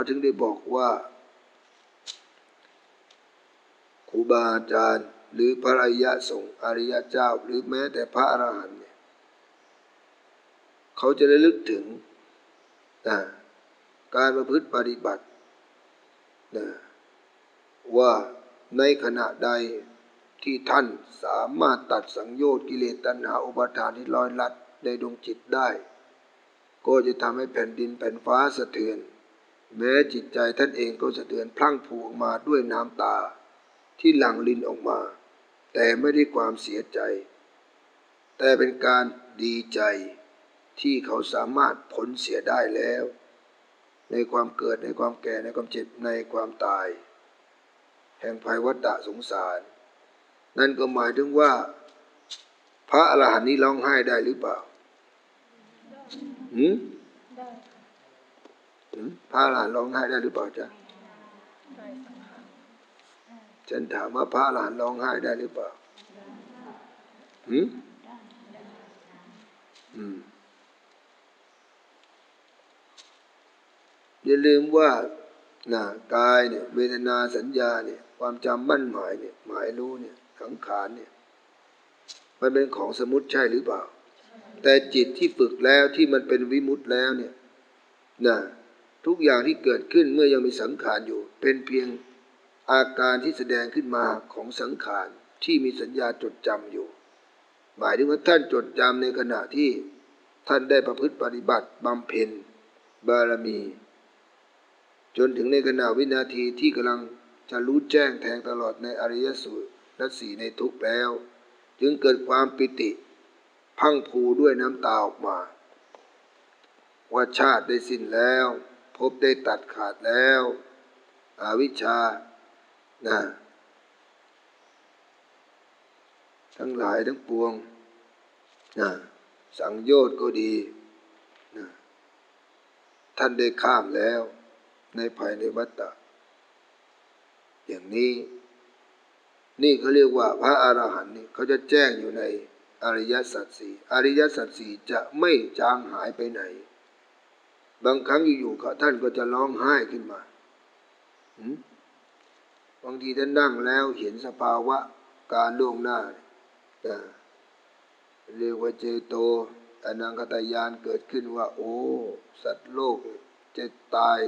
เขาถึงได้บอกว่าครูบาอาจารย์ หรือพระอริยสงฆ์อริยเจ้า หรือแม้แต่พระอรหันต์เนี่ยเขาจะได้ลึกถึงนะการประพฤติปฏิบัตินะว่าในขณะใดที่ท่านสามารถตัดสังโยชน์กิเลสตัณหาอุปาทานที่ลอยลัดในดวงจิตได้ ก็จะทำให้แผ่นดินแผ่นฟ้าสะเทือน แม้จิตใจท่านเองก็สะเทือนพลั่งพรูออกมาด้วยน้ำตาที่หลั่งลินออกมา แต่ไม่ได้ความเสียใจ แต่เป็นการดีใจที่เขาสามารถพ้นเสียได้แล้ว ในความเกิดในความแก่ในความเจ็บในความตาย แห่งภัยวัฏฏะสงสาร นั่นก็หมายถึงว่า พระอรหันต์นี้ร้องไห้ได้หรือเปล่า หืม ได้หืมพระอรหันร้องไห้ได้หรือเปล่าจ๊ะฉันถามว่าพระอรหันร้องไห้ได้หรือเปล่าหืมอืมอย่าลืมว่านะกายเนี่ย เวทนาสัญญาเนี่ย ความจำมั่นหมายเนี่ย หมายรู้เนี่ยสังขารเนี่ย มันเป็นของสมมติใช่หรือเปล่า แต่จิตที่ฝึกแล้วที่มันเป็นวิมุตต์แล้วเนี่ยนะ ทุกอย่างที่เกิดขึ้นเมื่อยังมีสังขารอยู่ เป็นเพียงอาการที่แสดงขึ้นมาของสังขารที่มีสัญญาจดจำอยู่ หมายถึงว่าท่านจดจำในขณะที่ท่านได้ประพฤติปฏิบัติบำเพ็ญบารมี จนถึงในขณะวินาทีที่กำลังจะรู้แจ้งแทงตลอดในอริยสูตรและสีในทุกแล้ว จึงเกิดความปิติ พังพูด้วยน้ำตาออกมา ว่าชาติได้สิ้นแล้ว ภพได้ตัดขาดแล้วอาวิชชานะทั้งหลายทั้งปวงนะสังโยชน์ก็ดีนะท่านได้ข้ามแล้ว ในภายในวัฏฏะอย่างนี้ นี่เขาเรียกว่าพระอรหันต์นี่เขาจะแจ้งอยู่ในอริยสัจสี่อริยสัจสี่จะไม่จางหายไปไหน บางครั้งอยู่ๆเขาท่านก็จะร้องไห้ขึ้นมาหืมบางทีท่านนั่งแล้วเห็นสภาวะการล่วงหน้านะเรียกว่าเจโตอนังคตายานเกิดขึ้นว่า โอ้ สัตว์โลกจะตาย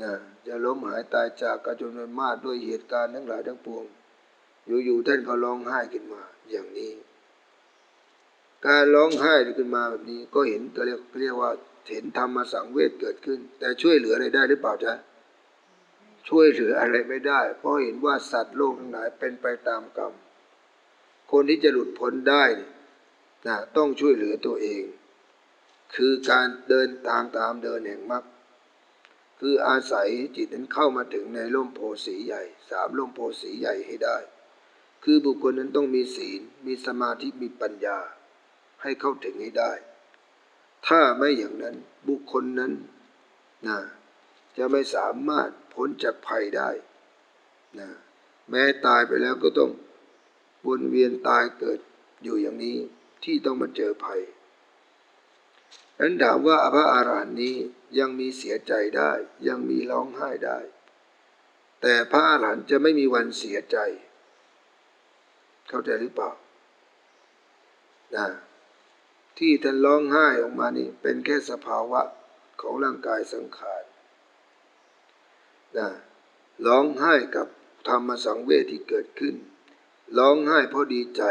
นะจะล้มหายตายจากกระจำนวนมากด้วยเหตุการณ์ทั้งหลายทั้งปวง อยู่ๆท่านก็ร้องไห้ขึ้นมา อย่างนี้ การร้องไห้ขึ้นมาแบบนี้ ก็เห็นก็เรียกเรียกว่า เห็นธรรมสังเวชเกิดขึ้น แต่ช่วยเหลืออะไรได้หรือเปล่าจ๊ะช่วยเหลืออะไรไม่ได้ เพราะเห็นว่าสัตว์โลกทั้งหลายเป็นไปตามกรรม คนที่จะหลุดพ้นได้เนี่ยนะต้องช่วยเหลือตัวเอง คือการเดินทางตามเดินแห่งมรรคคืออาศัยจิตนั้นเข้ามาถึงในร่มโพสีใหญ่สามร่มโพสีใหญ่ให้ได้ คือบุคคลนั้นต้องมีศีล มีสมาธิมีปัญญา ให้เข้าถึงให้ได้ ถ้าไม่อย่างนั้นบุคคลนั้นนะจะไม่สามารถพ้นจากภัยได้นะแม้ตายไปแล้วก็ต้องวนเวียนตายเกิดอยู่อย่างนี้ที่ต้องมาเจอภัยนั้นถามว่าพระอารหันต์นี้ยังมีเสียใจได้ ยังมีร้องไห้ได้ แต่พระอารหันต์จะไม่มีวันเสียใจ เข้าใจหรือเปล่านะ ที่ท่านร้องไห้ออกมานี่เป็นแค่สภาวะของร่างกายสังขารนะร้องไห้กับธรรมสังเวชที่เกิดขึ้น ร้องไห้เพราะดีใจ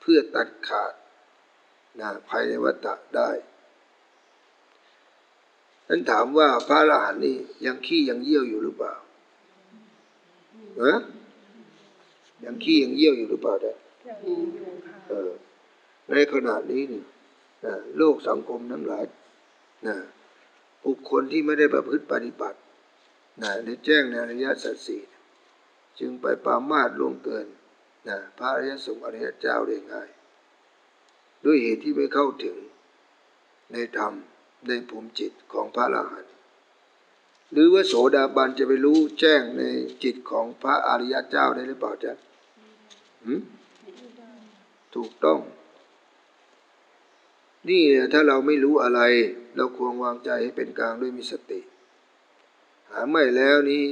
เพื่อตัดขาดนะภายในวัฏฏะได้นั้นถามว่าพระอรหันต์นี่ยังขี้ยังเยี่ยวอยู่หรือเปล่าฮะยังขี้ยังเยี่ยวอยู่หรือเปล่าเนี่ยอย่างนี้อยู่ค่ะเออในขณะนี้นี่ นะโลกสังคมทั้งหลายนะบุคคลที่ไม่ได้ประพฤติปฏิบัตินะได้แจ้งในอริยสัจสี่จึงไปปรามาสล่วงเกินนะพระอริยสงฆ์อริยเจ้าได้ง่าย ด้วยเหตุที่ไม่เข้าถึงในธรรมในภูมิจิตของพระอรหันต์หรือว่าโสดาบันจะไปรู้แจ้งในจิตของพระอริยเจ้าได้หรือเปล่าจ๊ะถูกต้อง นี่ถ้าเราไม่รู้อะไร เราควรวางใจให้เป็นกลางด้วยมีสติ หาไม่แล้วนี้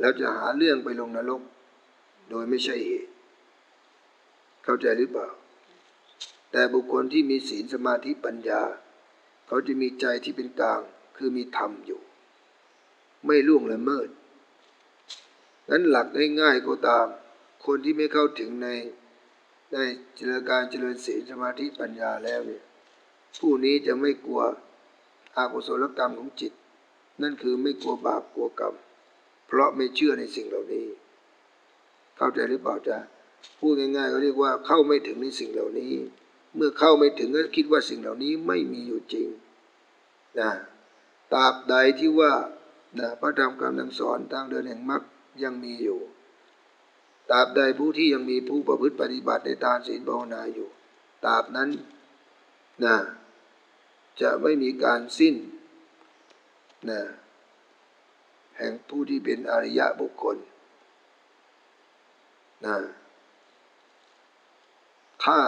เราจะหาเรื่องไปลงนรก โดยไม่ใช่เหตุเข้าใจหรือเปล่า แต่บุคคลที่มีศีลสมาธิปัญญา เขาจะมีใจที่เป็นกลาง คือมีธรรมอยู่ ไม่ล่วงละเมิดนั้นหลักง่ายๆก็ตาม คนที่ไม่เข้าถึงในในจิตการเจริญศีลสมาธิปัญญาแล้วเนี่ย ผู้นี้จะไม่กลัวอากุศลกรรมของจิต นั่นคือไม่กลัวบาปกลัวกรรม เพราะไม่เชื่อในสิ่งเหล่านี้ เข้าใจหรือเปล่าจ๊ะพูดง่ายๆเขาเรียกว่าเข้าไม่ถึงในสิ่งเหล่านี้ เมื่อเข้าไม่ถึงก็คิดว่าสิ่งเหล่านี้ไม่มีอยู่จริงนะตราบใดที่ว่านะพระธรรมคำนังสอนทางเดินแห่งมรรคยังมีอยู่ตราบใดผู้ที่ยังมีผู้ประพฤติปฏิบัติในทานศีลภาวนาอยู่ตราบนั้นนะ จะไม่มีการสิ้นนะแห่งผู้ที่เป็นอริยะบุคคลนะถ้า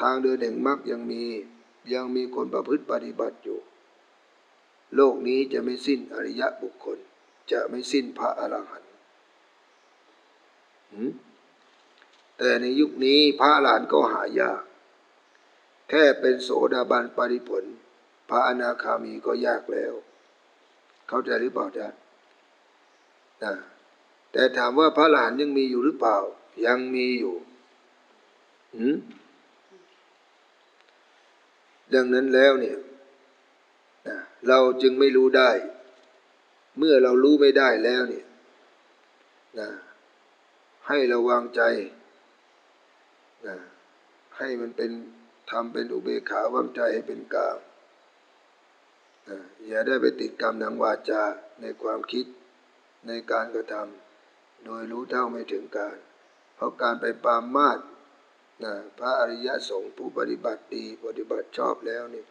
ทางเดินแห่งมรรคยังมียังมีคนประพฤติปฏิบัติอยู่ โลกนี้จะไม่สิ้นอริยะบุคคล จะไม่สิ้นพระอรหันต์แต่ในยุคนี้พระอรหันต์ก็หายาก แค่เป็นโสดาบันปริผล พระอนาคามีก็ยากแล้ว เข้าใจหรือเปล่าจ๊ะนะแต่ถามว่าพระอรหันยังมีอยู่หรือเปล่า ยังมีอยู่หืมดังนั้นแล้วเนี่ยนะเราจึงไม่รู้ได้ เมื่อเรารู้ไม่ได้แล้วเนี่ยนะให้ระวังใจนะให้มันเป็นทำเป็นอุเบกขาวางใจให้เป็นกลาง อย่าได้ไปติดกรรมทางวาจาในความคิดในการกระทำโดยรู้เท่าไม่ถึงการ เพราะการไปปามาสนะพระอริยสงฆ์ผู้ปฏิบัติดีปฏิบัติชอบแล้วนี่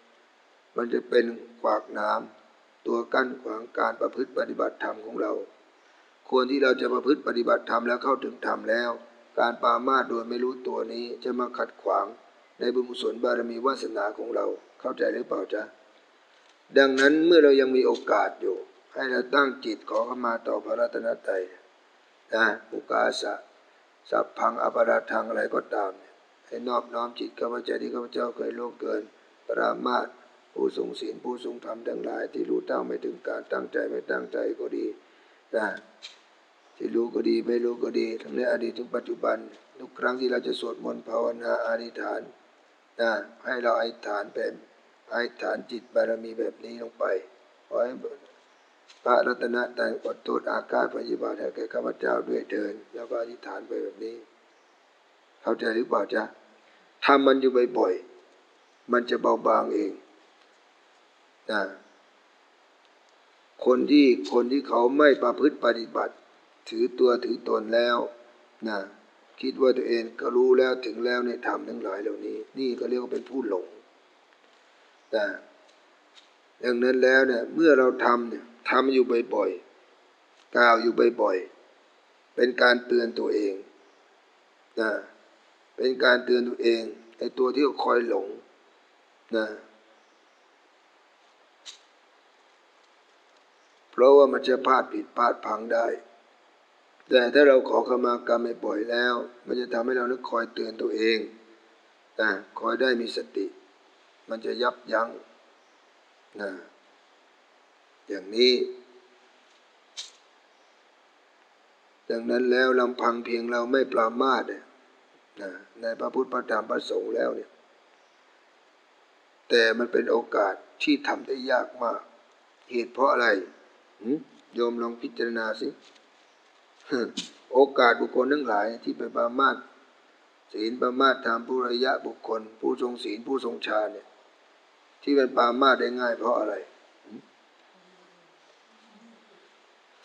มันจะเป็นขวากหน้ำตัวกั้นขวางการประพฤติปฏิบัติธรรมของเรา ควรที่เราจะประพฤติปฏิบัติธรรมแล้วเข้าถึงธรรมแล้ว การปามาสโดยไม่รู้ตัวนี้จะมาขัดขวางในบุญกุศลบารมีวาสนาของเราเข้าใจหรือเปล่าจ๊ะ ดังนั้นเมื่อเรายังมีโอกาสอยู่ ให้เราตั้งจิตขอขามาต่อพระรัตนตรัยนะอุกาสะสัพพังอปราทังอะไรก็ตามเนี่ยให้นอบน้อมจิตข้าพเจ้าที่ข้าพเจ้าเคยล่วงเกิน ปรามาสผู้ทรงศีลผู้ทรงธรรมทั้งหลาย ที่รู้เท่าไม่ถึงการตั้งใจไม่ตั้งใจก็ดีนะที่รู้ก็ดีไม่รู้ก็ดี ทั้งในอดีตถึงปัจจุบัน ทุกครั้งที่เราจะสวดมนต์ภาวนาอธิษฐานนะให้เราอธิษฐานเป็น อธิษฐานจิตบารมีแบบนี้ลงไปขอให้พระรัตนตรัยอดโทษอาฆาตพยาบาทให้แก่ข้าพเจ้าด้วยเถิน แล้วก็อธิษฐานไปแบบนี้ เข้าใจหรือเปล่าจ๊ะทำมันอยู่บ่อยๆมันจะเบาบางเองนะคนที่คนที่เขาไม่ประพฤติปฏิบัติ ถือตัวถือตนแล้วนะคิดว่าตัวเองก็รู้แล้วถึงแล้วในธรรมทั้งหลายเหล่านี้ นี่ก็เรียกว่าเป็นผู้หลง นะดังนั้นแล้วเนี่ยเมื่อเราทำเนี่ยทำอยู่บ่อยๆกล่าวอยู่บ่อยๆเป็นการเตือนตัวเองนะเป็นการเตือนตัวเองไอ้ตัวที่คอยหลงนะเพราะว่ามันจะพลาดผิดพลาดพังได้ แต่ถ้าเราขอขมากรรมบ่อยแล้ว มันจะทำให้เรานึกคอยเตือนตัวเองนะคอยได้มีสติ มันจะยับยั้งนะอย่างนี้ ดังนั้นแล้วลำพังเพียงเราไม่ปรามาสเนี่ยนะในพระพุทธพระธรรมพระสงฆ์แล้วเนี่ย แต่มันเป็นโอกาสที่ทำได้ยากมาก เหตุเพราะอะไรโยมลองพิจารณาสิโอกาสบุคคลทั้งหลายที่ไปปรามาสศีลปรามาสธรรมผู้ระยะบุคคล ผู้ทรงศีลผู้ทรงฌานเนี่ย ที่เป็นปรามาสได้ง่ายเพราะอะไรหึ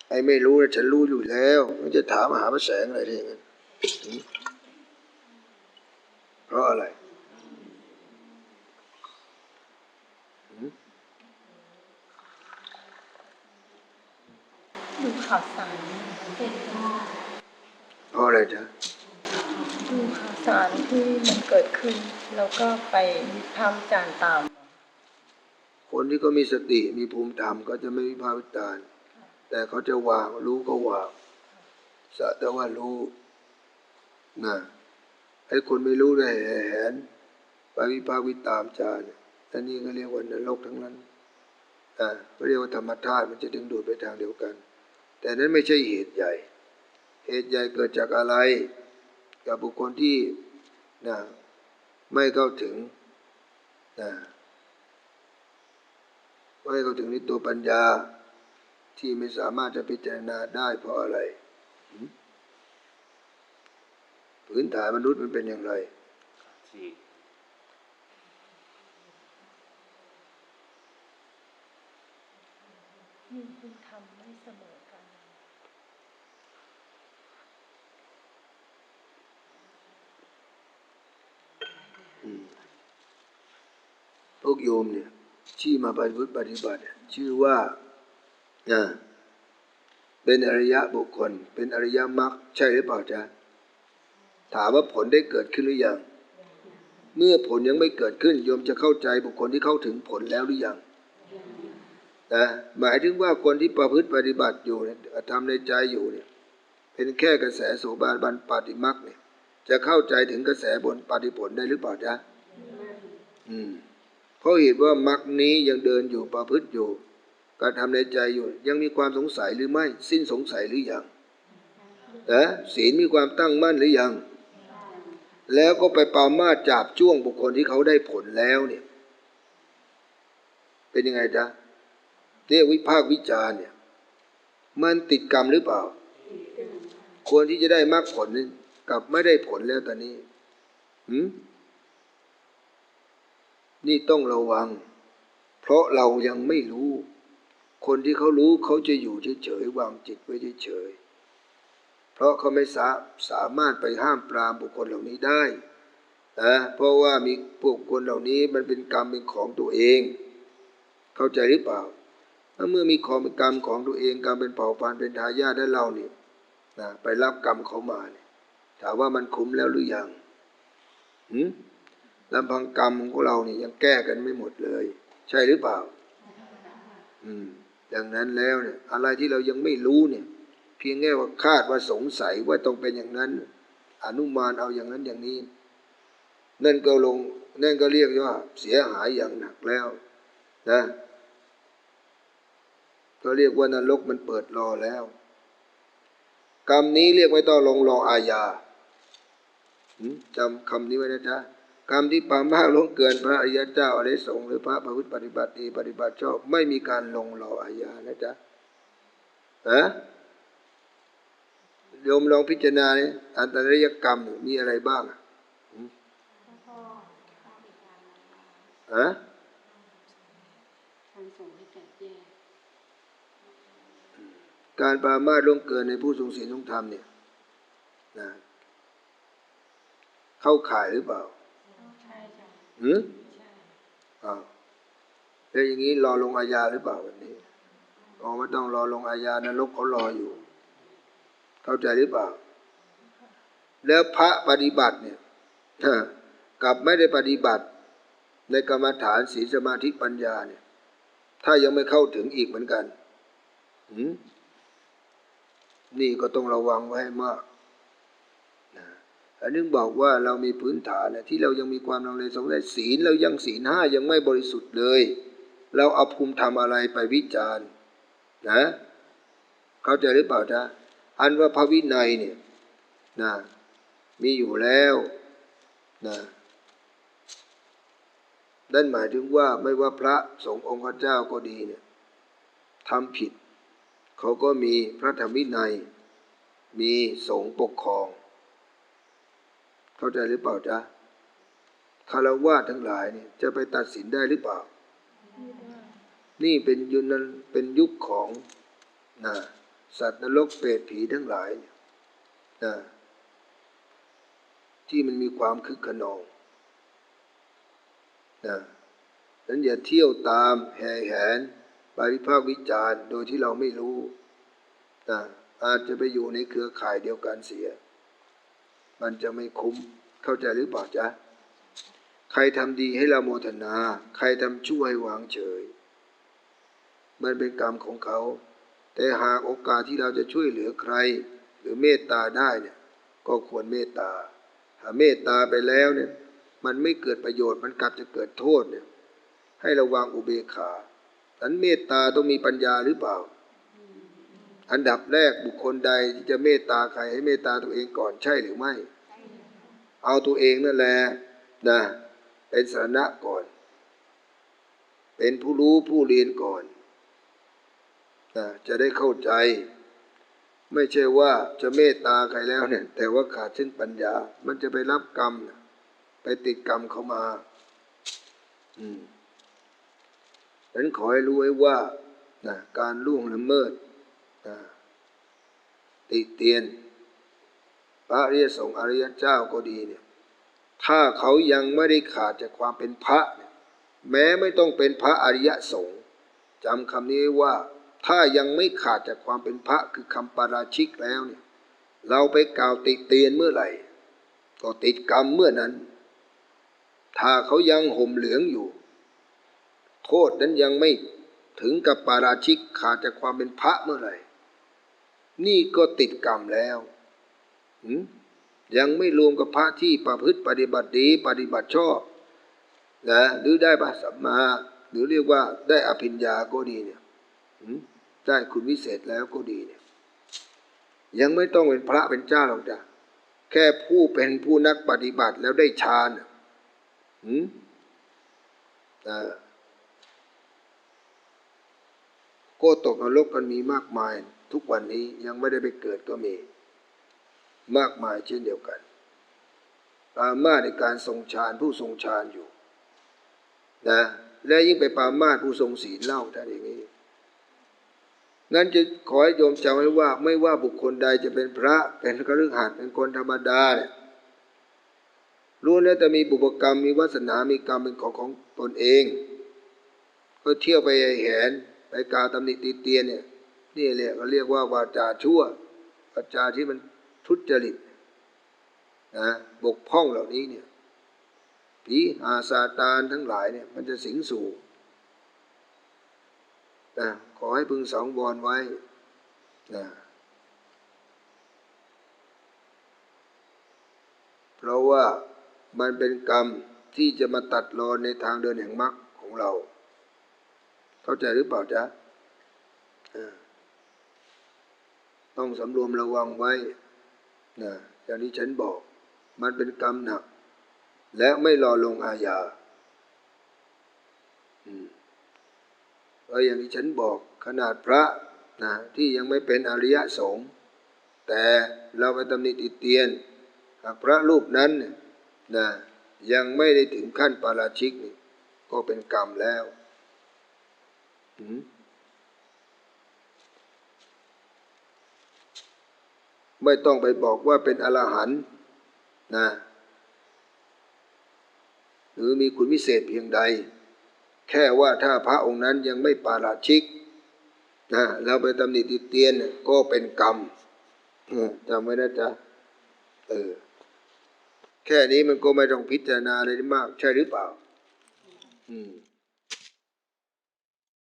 ไอ้ไม่รู้นะฉันรู้อยู่แล้วมันจะถามหาพระแสงอะไรที่อย่างนั้นหึเพราะอะไรดูข่าวสารเพราะอะไรจ๊ะดูข่าวสารที่มันเกิดขึ้น แล้วก็ไปวิพากษ์วิจารณ์ตาม คนที่ก็มีสติมีภูมิธรรมก็จะไม่วิพากษ์วิจารณ์แต่เขาจะวางรู้ก็วางสักแต่ว่ารู้นะให้คนไม่รู้ได้แหนไปวิพากษ์วิตามจารย์อันนี้ก็เรียกว่านรกทั้งนั้นอ่าก็เรียกว่าธรรมธาตุมันจะดึงดูดไปทางเดียวกัน แต่นั้นไม่ใช่เหตุใหญ่ เหตุใหญ่เกิดจากอะไร กับบุคคลที่นะไม่เข้าถึงนะ ไม่เข้าถึงในตัวปัญญาที่ไม่สามารถจะพิจารณาได้เพราะอะไรหืมพื้นฐานมนุษย์มันเป็นอย่างไรที่มีคุณธรรมไม่เสมอกัน พวกโยมเนี่ย ที่มาปฏิบัติปฏิบัติ ชื่อว่าเป็นอริยะบุคคล เป็นอริยมรรคใช่หรือเปล่าจ๊ะถามว่าผลได้เกิดขึ้นหรือยัง เมื่อผลยังไม่เกิดขึ้นโยมจะเข้าใจบุคคลที่เข้าถึงผลแล้วหรือยังนะหมายถึงว่าคนที่ประพฤติปฏิบัติอยู่ทำในใจอยู่เนี่ย เป็นแค่กระแสโสบาบันปาติมักเนี่ย จะเข้าใจถึงกระแสบนปาฏิผลได้หรือเปล่าจ๊ะอืม เพราะเหตุว่ามรรคนี้ยังเดินอยู่ประพฤติอยู่ การทำในใจอยู่ยังมีความสงสัยหรือไม่ สิ้นสงสัยหรือยังนะศีลมีความตั้งมั่นหรือยัง แล้วก็ไปปามาจับจ้วงบุคคลที่เขาได้ผลแล้วเนี่ย เป็นยังไงจ๊ะเรียกวิพากวิจารเนี่ย มันติดกรรมหรือเปล่า ควรที่จะได้มรรคผลกับไม่ได้ผลแล้วตอนนี้ หืม นี่ต้องระวัง เพราะเรายังไม่รู้ คนที่เขารู้เขาจะอยู่เฉยๆวางจิตไว้เฉยๆเพราะเขาไม่สาสามารถไปห้ามปรามบุคคลเหล่านี้ได้นะเพราะว่ามีบุคคลเหล่านี้มันเป็นกรรมเป็นของตัวเอง เข้าใจหรือเปล่าถ้าเมื่อมีของเป็นกรรมของตัวเองกรรมเป็นเผ่าพันธุ์เป็นทายาทได้เราเนี่ยนะไปรับกรรมเขามาเนี่ยถามว่ามันคุ้มแล้วหรือยังหืม ลำพังกรรมของเราเนี่ยยังแก้กันไม่หมดเลย ใช่หรือเปล่า อืมดังนั้นแล้วเนี่ย อะไรที่เรายังไม่รู้เนี่ย เพียงแค่ว่าคาดว่าสงสัยว่าต้องเป็นอย่างนั้น อนุมานเอาอย่างนั้นอย่างนี้ นั่นก็ลงนั่นก็เรียกว่าเสียหายอย่างหนักแล้ว นะก็เรียกว่านรกมันเปิดรอแล้ว กรรมนี้เรียกไม่ต้องลงรออาญาจำคำนี้ไว้นะจ๊ะ กรรมที่ปามากล้งเกินพระอริยเจ้าอริสงฆ์หรือพระประพฤติปฏิบัติดีปฏิบัติชอบไม่มีการลงรออาญานะจ๊ะฮะโยมลองพิจารณาเนี่ยอันตรายกรรมมีอะไรบ้างฮะการส่งให้แตกแยกการปรามาสล่วงเกินในผู้ทรงศีลทรงธรรมเนี่ยนะเข้าข่ายหรือเปล่า หืมใช่อ้าวแล้วอย่างนี้รอลงอาญาหรือเปล่าวันนี้อ๋อไม่ต้องรอลงอาญานรกเขารออยู่ เข้าใจหรือเปล่า แล้วพระปฏิบัติเนี่ยกลับไม่ได้ปฏิบัติ ในกรรมฐานศีลสมาธิปัญญาเนี่ย ถ้ายังไม่เข้าถึงอีกเหมือนกันหืมนี่ก็ต้องระวังไว้ให้มาก อันนึงบอกว่าเรามีพื้นฐานนะที่เรายังมีความลังเลสงสัยศีลเรายังศีลห้ายังไม่บริสุทธิ์เลย เราเอาภูมิธรรมอะไรไปวิจารณ์นะเข้าใจหรือเปล่าจ๊ะอันว่าพระวินัยเนี่ยนะมีอยู่แล้วนะนั่นหมายถึงว่าไม่ว่าพระสงฆ์องค์พระเจ้าก็ดีเนี่ยทำผิด เขาก็มีพระธรรมวินัย มีสงฆ์ปกครอง เข้าใจหรือเปล่าจ๊ะคารวะทั้งหลายเนี่ยจะไปตัดสินได้หรือเปล่า นี่เป็นยุคนั้นเป็นยุคของนะสัตว์นรกเปรตผีทั้งหลายเนี่ยนะที่มันมีความคึกขนองนะนั้นอย่าเที่ยวตามแห่แหนไปวิพากษ์วิจารณ์โดยที่เราไม่รู้นะอาจจะไปอยู่ในเครือข่ายเดียวกันเสีย มันจะไม่คุ้มเข้าใจหรือเปล่าจ๊ะใครทำดีให้เราโมทนา ใครทำชั่วให้วางเฉย มันเป็นกรรมของเขา แต่หากโอกาสที่เราจะช่วยเหลือใคร หรือเมตตาได้เนี่ย ก็ควรเมตตาถ้าเมตตาไปแล้วเนี่ย มันไม่เกิดประโยชน์มันกลับจะเกิดโทษเนี่ย ให้ระวังอุเบกขาดังนั้นเมตตาต้องมีปัญญาหรือเปล่า อันดับแรกบุคคลใดที่จะเมตตาใครให้เมตตาตัวเองก่อนใช่หรือไม่ เอาตัวเองนั่นแหละนะเป็นสาระก่อน เป็นผู้รู้ผู้เรียนก่อนนะจะได้เข้าใจ ไม่ใช่ว่าจะเมตตาใครแล้วเนี่ย แต่ว่าขาดซึ่งปัญญา มันจะไปรับกรรม ไปติดกรรมเข้ามา อืมฉะนั้นขอให้รู้ไว้ว่านะการล่วงละเมิด นะติเตียนพระอริยสงฆ์อริยเจ้าก็ดีเนี่ยถ้าเขายังไม่ได้ขาดจากความเป็นพระ แม้ไม่ต้องเป็นพระอริยสงฆ์จำคำนี้ไว้ว่าถ้ายังไม่ขาดจากความเป็นพระคือคำปาราชิกแล้วเนี่ยเราไปกล่าวติเตียนเมื่อไหร่ ก็ติดกรรมเมื่อนั้น ถ้าเขายังห่มเหลืองอยู่ โทษนั้นยังไม่ถึงกับปาราชิกขาดจากความเป็นพระเมื่อไหร่ นี่ก็ติดกรรมแล้วยังไม่รวมกับพระที่ประพฤติปฏิบัติดีปฏิบัติชอบนะหรือได้พระสัมมา หรือเรียกว่าได้อภิญญาก็ดีเนี่ยได้คุณวิเศษแล้วก็ดีเนี่ย ยังไม่ต้องเป็นพระเป็นเจ้าหรอกจ้ะแค่ผู้เป็นผู้นักปฏิบัติแล้วได้ฌานหืมอ่าก็ตกนรกกันมีมากมาย ทุกวันนี้ยังไม่ได้ไปเกิดก็มี มากมายเช่นเดียวกันปามาในการทรงฌานผู้ทรงฌานอยู่นะและยิ่งไปปามาผู้ทรงศีลเล่าท่านอย่างนี้งั้นจะขอให้โยมจำไว้ว่า ไม่ว่าบุคคลใดจะเป็นพระเป็นคฤหัสเป็นคนธรรมดาเนี่ยรู้แล้วแต่มีบุพกรรมมีวาสนา มีกรรมเป็นของของตนเอง ก็เที่ยวไปแหนไปกาตำหนิตีเตียนเนี่ย นี่แหละเขาเรียกว่าวาจาชั่ววาจาที่มันทุจริตนะบกพร่องเหล่านี้เนี่ยผีอาซาตานทั้งหลายเนี่ยมันจะสิงสู่นะขอให้พึงสองบอนไว้นะเพราะว่ามันเป็นกรรมที่จะมาตัดรอนในทางเดินแห่งมรรคของเรา เข้าใจหรือเปล่าจ๊ะอ่า ต้องสำรวมระวังไว้นะอย่างที่ฉันบอก มันเป็นกรรมหนัก และไม่รอลงอาญาอืมก็อย่างที่ฉันบอกขนาดพระนะที่ยังไม่เป็นอริยสงฆ์แต่เราไปตำหนิติเตียนหากพระรูปนั้นเนี่ยนะยังไม่ได้ถึงขั้นปาราชิกนี่ก็เป็นกรรมแล้ว อืม ไม่ต้องไปบอกว่าเป็นอรหันต์นะหรือมีคุณวิเศษเพียงใด แค่ว่าถ้าพระองค์นั้นยังไม่ปาราชิกนะเราไปตำหนิติเตียนเนี่ยก็เป็นกรรมจำไว้นะจ๊ะเออแค่นี้มันก็ไม่ต้องพิจารณาอะไรมาก ใช่หรือเปล่า อืม